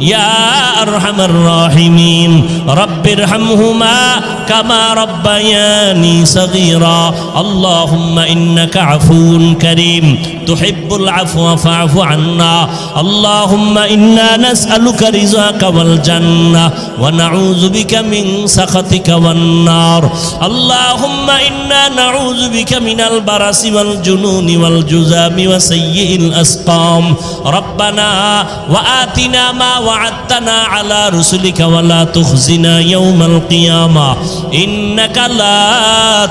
يا أرحم الراحمين. رب ارحمهما كما ربياني صغيرا. اللهم إنك عفو كريم. تحب العفو فاعف عنا. اللهم إنا نسألك رزاك والجنة ونعوذ بك من سخطك والنار. اللهم إنا نعوذ بك من البرس والجنون والجزام وسيء الأسقام. ربنا وآتنا ما ওয়া'আদতানা আলা রুসুলিকা ওয়ালা তুখজিনা ইয়াউমাল কিয়ামা ইন্নাকা লা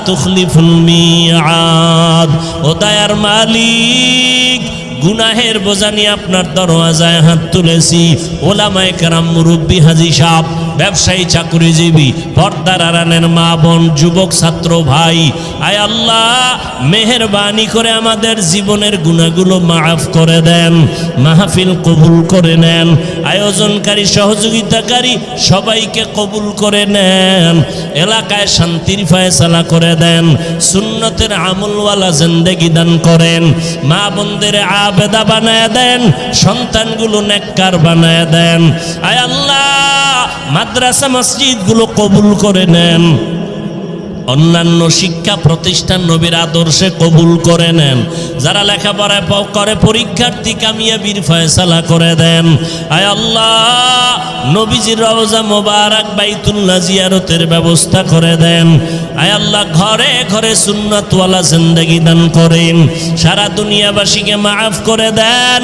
তুখলিফুল মিআদ ও দয়ার মালিক, গুনাহের বোঝা নিয়ে আপনার দরওয়াজায় হাত তুলেছি। ওলামায়ে কারাম মুরব্বী হাজি সাহেব ব্যবসায়ী চাকরিজীবী, পর্দার আরানের মা বোন, যুবক, ছাত্র, ভাই। আয় আল্লাহ, মেহরবানি করে আমাদের জীবনের গুণাগুলো মাফ করে দেন, মাহফিল কবুল করে নেন, আয়োজনকারী, সহযোগিতাকারী সবাইকে কবুল করে নেন, এলাকায় শান্তির ফয়সালা করে দেন, সুন্নতের আমলওয়ালা জিন্দেগি দান করেন, মা বোনদের আবেদা বানায় দেন, সন্তানগুলো নেককার বানায় দেন। আয় আল্লাহ মাদ্রাসা মসজিদগুলো কবুল করে নেন। অন্যান্য শিক্ষা প্রতিষ্ঠান নবীর আদর্শে কবুল করে নেন। যারা লেখাপড়া করে, পরীক্ষার্থী কামিয়াবির ফয়সালা করে দেন। আয় আল্লাহ, নবীজির রওজা মোবারক বাইতুল্লাহ জিয়ারতের ব্যবস্থা করে দেন। আয় আল্লাহ, ঘরে ঘরে সুন্নাতওয়ালা জিন্দগি দান করেন। সারা দুনিয়াবাসীকে মাফ করে দেন।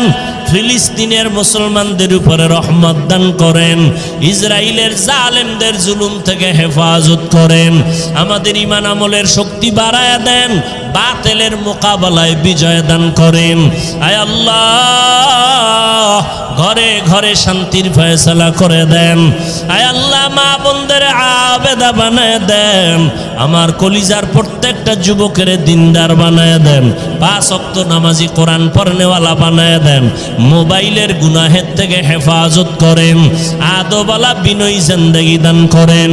ফিলিস্তিনের মুসলমানদের উপরে রহমত দান করেন ইসরায়েলের জালেমদের জুলুম থেকে হেফাজত করেন, আমাদের ইমান আমলের শক্তি বাড়ায় দেন, বাতেলের মোকাবেলায় বিজয় দান করেন। আয় আল্লাহ ঘরে ঘরে শান্তির ফয়সালা করে দেন। আয় আল্লাহ, মা বোনদের আবেদা বানায় দেন। আমার কলিজার প্রত্যেকটা যুবকের দিনদার বানায় দেন। পাঁচ অক্ত নামাজি কোরআন পড়নেওয়ালা বানায় দেন। মোবাইলের গুনাহের থেকে হেফাজত করেন। আদোবালা বিনয়ী জিন্দেগি দান করেন।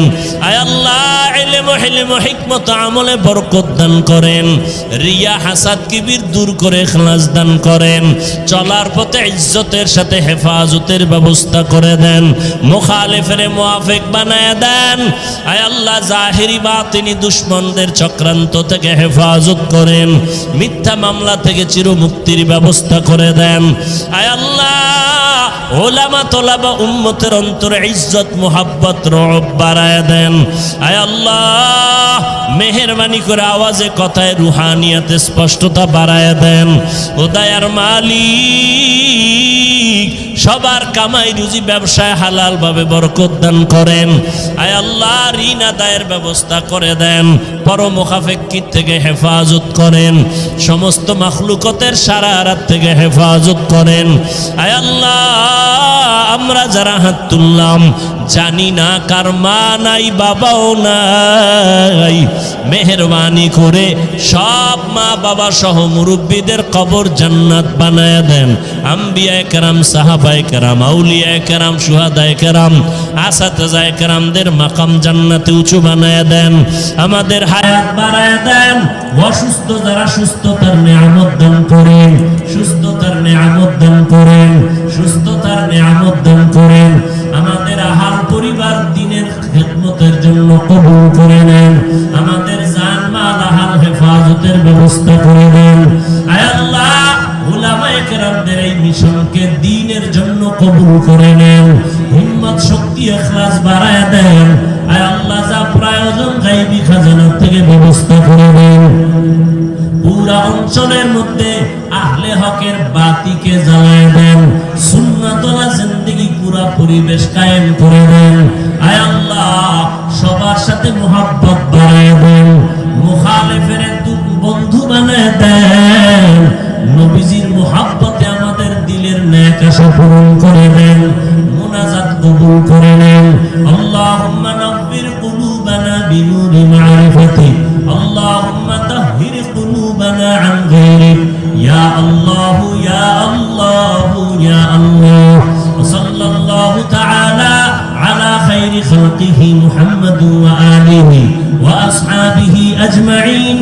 আয় আল্লাহ এলেম হেলেম আমলে বরকত দান করেন। রিয়া হাসাদ কিবির দূর করে খালাস দান করেন। চলার পথে ইজ্জতের সাথে হেফাজতের ব্যবস্থা করে দেন, মুখালেফের মুআফিক বানায় দেন। আয় আল্লাহ, জাহিরি বা তিনি দুশ্মনদের চক্রান্ত থেকে হেফাজত করেন, মিথ্যা মামলা থেকে চিরমুক্তির ব্যবস্থা করে দেন। আয় আল্লাহ, ওলামা তোলাবা উম্মতের অন্তরে ইজ্জত, মোহাব্বত, রব বাড়ায় দেন। আয় আল্লাহ, মেহরবানি করে আওয়াজে কথায় রুহানিয়াতে স্পষ্টতা বাড়ায় দেন। ও দায়ার মালিক সবার কামাই রুজি ব্যবসায় হালাল ভাবে বরকত দান করেন। আয় আল্লাহ, ঋণ আদায়ের ব্যবস্থা করে দেন পরমুখাফেক্ষির থেকে হেফাজত করেন, সমস্ত মাখলুকতের সারা রাত থেকে হেফাজত করেন। আয় আল্লাহ, আমরা যারা হাত তুললাম, জানি না কার মা নাই, বাবাও নাই। মেহরবানি করে সব মা বাবা সহ মুরব্বীদের কবর জান্নাত বানায় দেন। আম্বিয়ায় কেরাম সাহাবায় কেরাম আউলিয়ায় কেরাম সুহাদায় কেরাম, আসাতাজায় কেরামদের মাকাম জান্নাতে উঁচু বানায় দেন, আমাদের হায়াত বাড়ায় দেন। অসুস্থ যারা সুস্থতার নেয়ামত দান করেন। সুস্থতার নেয়ামত দান করেন। সুস্থতার নেয়ামত দান করেন। আমাদের আহার পরিবার দিনের খেদমতের জন্য কবুল করে নেন। আমাদের জান মাল আহার হেফাজতের ব্যবস্থা করে উলামায়ে এই মিশনকে দিনের জন্য কবুল করে নেন। হিম্মত, শক্তি ইখলাস বাড়ায় দেন। আয় আল্লাহ যা প্রয়োজন গাইবি খাজানার থেকে ব্যবস্থা করে দেন। পুরা অঞ্চলের মধ্যে আহলে হকের বাতিকে জ্বালায় দেন। সুন্নাতলা জিন্দগি পুরা পরিবেশ কায়েম করে দেন। আয় আল্লাহ, সবার সাথে মোহাব্বত আশা পূরণ করে দেন মোনাজাত কবুল করে নেন। আল্লাহুম্মা নাব্বির কুলুবানা বিনুরি মারিফাতি। আল্লাহুম্মা তাহহির কুলুবানা আন গায়রিক ইয়া আল্লাহ ইয়া আল্লাহ ইয়া আল্লাহ। সাল্লাল্লাহু তাআলা আলা খাইরি খালকিহি মুহাম্মাদ ওয়া আলিহি ওয়া আসহাবিহি আজমাইন।